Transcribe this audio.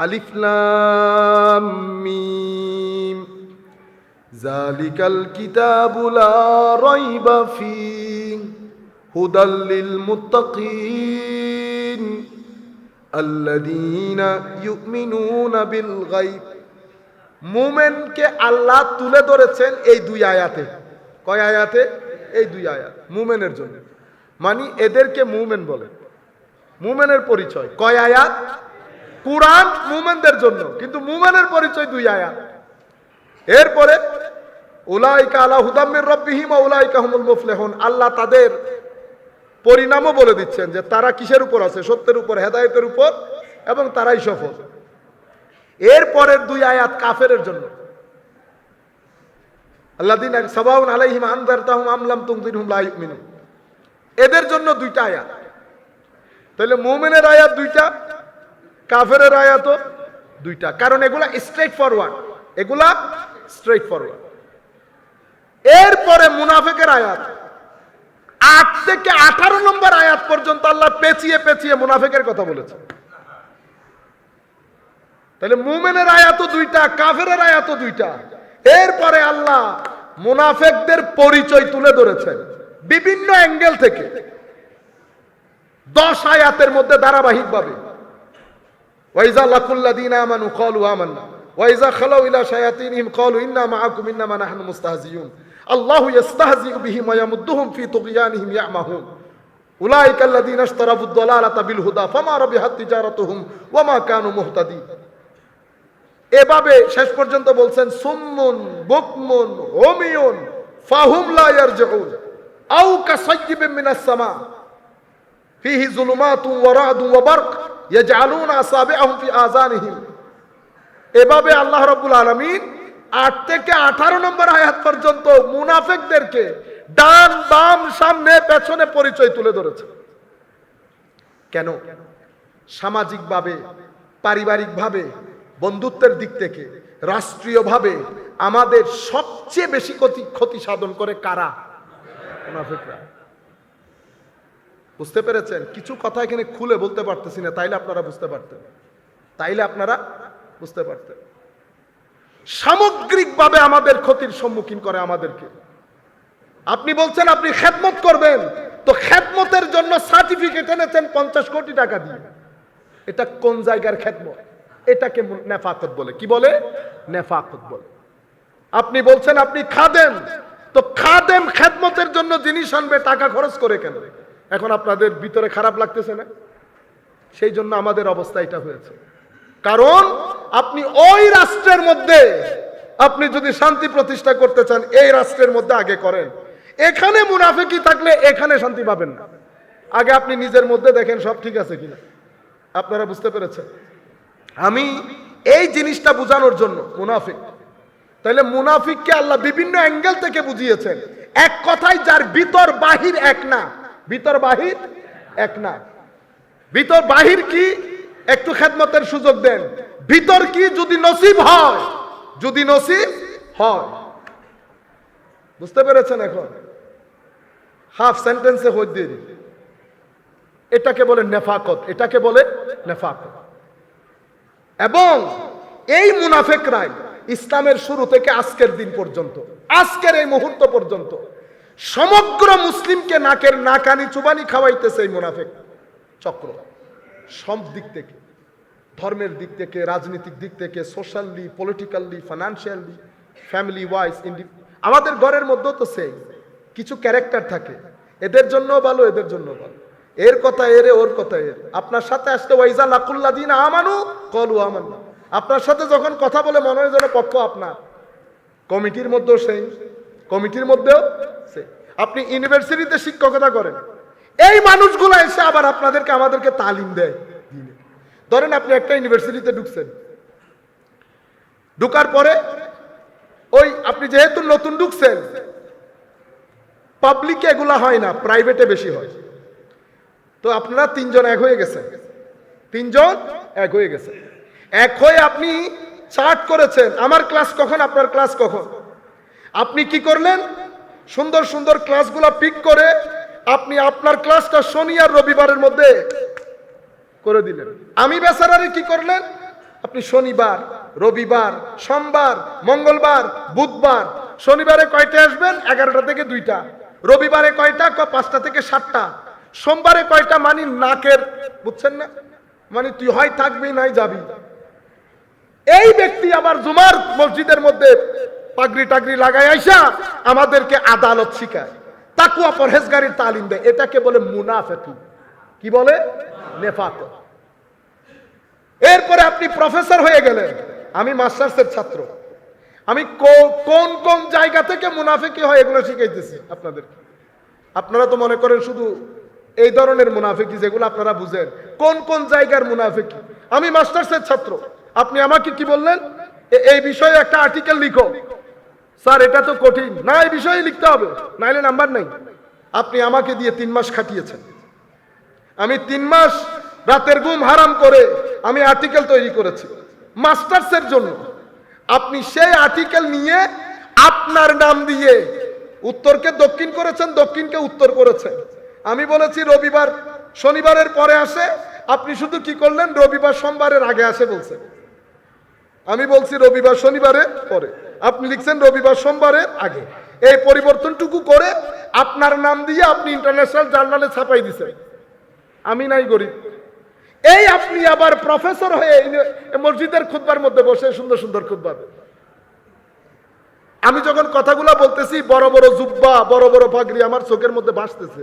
আলিফ লাম মিম। জালিকাল কিতাবু লা রাইবা ফীহ হুদাল লিল মুত্তাকিন। আল্লাযীনা ইউমিনুনা বিল গায়ব। মুমেনকে আল্লাহ তুলে ধরেছেন এই দুই আয়াতে। কয় আয়াতে? এই দুই আয়াত। মুমেনের জন্য। মানে এদেরকে মুমেন বলে। মুমেনের পরিচয়। কয় আয়াত? কুরআন মুমেনদের জন্য, কিন্তু মুমেনের পরিচয় দুই আয়াত। এরপরে, উলাইকা আলা হুদাম্মির রব্বিহিম উলাইকা হুমুল মুফলিহুন। আল্লাহ তাদের পরিণামও বলে দিচ্ছেন যে তারা কিসের উপর আছে? সত্যের উপর, হেদায়েতের উপর এবং তারাই সফল। এর পরের দুই আয়াত কাফেরের জন্য। আল্লাদিন সাবাউন আলাইহিম আনজারতাহুম আমলাম তুমদিরহুম লা ইউমিনুন। এদের জন্য দুইটা আয়াত। তাহলে মোমেনের আয়াত দুইটা কাফেরের আয়াতও দুইটা। কারণ এগুলা স্ট্রেট ফরওয়ার্ড এগুলা স্ট্রেট ফরওয়ার্ড এরপরে মুনাফেকের আয়াত, আট থেকে আঠারো নম্বর আয়াত পর্যন্ত আল্লাহ পেঁচিয়ে পেঁচিয়ে মুনাফেকের কথা বলেছে। তাহলে মুমেনের আয়াত দুইটা, কাফেরের আয়াত দুইটা। এরপরে আল্লাহ মুনাফেকদের পরিচয় তুলে ধরেছেন, বিভিন্ন অ্যাঙ্গেল থেকে। দশ আয়াতের মধ্যে ধারাবাহিকভাবে। ওয়াইজা লাকুল্লাদিন আমানু ক্বালু আমান্না ওয়াইজা খালাউ ইলা শায়াতিনহিম ক্বালু ইন্না মাআকুম ইন্নামা নাহনু মুস্তাহজিউন। আল্লাহু ইস্তাহজিউ বিহিম ওয়া ফি তুগয়ানিহিম ইয়ামাহুন। উলাইকা আল্লাযীনা ইশতারাবু আদ-দালালাতা বিল হুদা ফামা রাবিহাত তিজারাতুহুম ওয়া কানু মুহতাদিন এভাবে শেষ পর্যন্ত বলছেন, সুম্মুন, বুকমুন, হোমিয়ুন, ফাহুম লা ইয়ারজিউন। আও কাসাইয়্যিবিন মিনাস সামা। ফিহি যুলুমাতুন ওয়া রা'দুন ওয়া বারক। এভাবে আল্লাহ রাব্বুল আলামিন আট থেকে আঠারো নম্বর আয়াত পর্যন্ত মুনাফেকদেরকে ডান বাম সামনে পেছনে পরিচয় তুলে ধরেছে। কেন? সামাজিকভাবে, পারিবারিকভাবে, বন্ধুত্বের দিক থেকে, রাষ্ট্রীয়ভাবে আমাদের সবচেয়ে বেশি ক্ষতি ক্ষতি সাধন করে কারা? মুনাফিকরা। বুঝতে পেরেছেন? কিছু কথা এখানে খুলে বলতে পারতেছি না, তাইলে আপনারা বুঝতে পারতেন। তাইলে আপনারা বুঝতে পারতেন। সামগ্রিকভাবে আমাদের ক্ষতির সম্মুখীন করে আমাদেরকে। আপনি বলছেন, আপনি খেদমত করবেন। তো খেদমতের জন্য সার্টিফিকেট এনেছেন পঞ্চাশ কোটি টাকা দিয়ে। এটা কোন জায়গার খেদমত? এটাকে নেফাকত বলে। কি বলে? নেফাকত বলে। আপনি বলছেন, আপনি খাদেম। তো খাদেম খেদমতের জন্য জিনিস আনবে, টাকা খরচ করে কেন? এখন আপনাদের ভিতরে খারাপ লাগতেছে না? সেই জন্য আমাদের অবস্থা এটা হয়েছে। কারণ আপনি ওই রাষ্ট্রের মধ্যে, আপনি যদি শান্তি প্রতিষ্ঠা করতে চান, এই রাষ্ট্রের মধ্যে আগে করেন। এখানে মুনাফিকি থাকলে এখানে শান্তি পাবেন না। আগে আপনি নিজের মধ্যে দেখেন সব ঠিক আছে কিনা। আপনারা বুঝতে পেরেছেন? আমি এই জিনিসটা বোঝানোর জন্য মুনাফিক। তাহলে মুনাফিককে আল্লাহ বিভিন্ন অ্যাঙ্গেল থেকে বুঝিয়েছেন। এক কথায় যার ভিতর বাহির এক না। ভিতর বাহির এক না। ভিতর বাহির কি? একটু খেদমতের সুযোগ দেন। ভিতর কি যদি নসিব হয়? যদি নসিব হয়। বুঝতে পেরেছেন এখন? হাফ সেন্টেন্সে হই দিয়ে। এটাকে বলে নেফাকত, এটাকে বলে নেফাকত। এবং এই মুনাফেকরাই ইসলামের শুরু থেকে আজকের দিন পর্যন্ত, আজকের এই মুহূর্ত পর্যন্ত সমগ্র মুসলিমকে নাকের নাকানি চুবানি খাওয়াইতেছে এই মুনাফেক চক্র। সব দিক থেকে, ধর্মের দিক থেকে, রাজনৈতিক দিক থেকে socially politically financially family wise ইন্ডি আমাদের ঘরের মধ্যেও তো সেই কিছু ক্যারেক্টার থাকে, এদের জন্য ভালো, এদের জন্য ভালো। এর কথা এরে, ওর কথা এর। আপনার সাথে আসতে ওয়াইজা লাকুল্লা দিন আমানু, কলু আমানু আপনার সাথে যখন কথা বলে মনে হয় যেন পক্ষ আপনার। কমিটির মধ্যেও সেই কমিটির মধ্যেও আপনি ইউনিভার্সিটিতে শিক্ষকতা করেন। এই মানুষগুলো এসে আবার আপনাদেরকে আমাদেরকে তালিম দেয়। ধরেন আপনি একটা ইউনিভার্সিটিতে ঢুকছেন। ঢুকার পরে ওই আপনি যেহেতু নতুন ঢুকছেন পাবলিকে এগুলা হয় না প্রাইভেটে বেশি হয়। তো আপনারা তিনজন এক হয়ে গেছেন। তিনজন এক হয়ে গেছে এক হয়ে আপনি চার্ট করেছেন, আমার ক্লাস কখন, আপনার ক্লাস কখন? আপনি কি করলেন? সুন্দর সুন্দর ক্লাসগুলো পিক করে আপনি আপনার ক্লাসটা শনি আর রবিবারের মধ্যে করে দিলেন। আমি বেচারারে কি করলেন? আপনি শনিবার, রবিবার, সোমবার, মঙ্গলবার, বুধবার, শনিবারে কয়টা আসবেন? এগারোটা থেকে দুইটা। রবিবারে কয়টা? পাঁচটা থেকে সাতটা। সোমবারে কয়টা মানি নাকের, বুঝছেন না? মানে তুই হয় থাকবি নাই যাবি। এই ব্যক্তি আবার জুমার মসজিদের মধ্যে পাগড়ি টাগড়ি লাগাই আইসা আমাদেরকে আদালত শিখায়। তাকুয়া পরহেজগারির তালিম দেয়। এটাকে বলে মুনাফেকি। কি বলে? নেফাক। এরপরে আপনি প্রফেসর হয়ে গেলেন। আমি মাস্টার্সের ছাত্র। আমি কোন কোন জায়গা থেকে মুনাফেকি হয় এগুলো শিখাইতেছি আপনাদেরকে। আপনারা তো মনে করেন শুধু এই ধরনের মুনাফিকি যেগুলো আপনারা বুঝেন। কোন কোন জায়গার মুনাফিকি? আমি মাস্টার্সের ছাত্র। আপনি আমাকে কি বললেন? এই বিষয়ে একটা আর্টিকেল লিখো। স্যার, এটা তো কঠিন। না, এই বিষয়ে লিখতে হবে, নাইলে নাম্বার নাই। আপনি আমাকে দিয়ে তিন মাস খাটিয়েছেন। আমি তিন মাস রাতের ঘুম হারাম করে আমি আর্টিকেল তৈরি করেছি, মাস্টার্সের জন্য। আপনি সেই আর্টিকেল নিয়ে আপনার নাম দিয়ে উত্তরকে দক্ষিণ করেছেন, দক্ষিণকে উত্তর করেছেন। আমি বলেছি, রবিবার, শনিবারের পরে আসে, আপনি শুধু কি করলেন? রবিবার সোমবারের আগে আসে বলছেন আমি বলছি, রবিবার, শনিবারের পরে। আপনি লিখছেন রবিবার সোমবারের আগে। এই পরিবর্তনটুকু করে আপনার নাম দিয়ে আপনি ইন্টারন্যাশনাল জার্নালে ছাপাই দিছেন। আমি নাই গরিব। এই আপনি আবার প্রফেসর হয়ে মসজিদের খুতবার মধ্যে বসে সুন্দর সুন্দর দেন। আমি যখন কথাগুলো বলতেছি, বড় বড় জুব্বা, বড় বড় পাগড়ি আমার চোখের মধ্যে ভাসতেছে।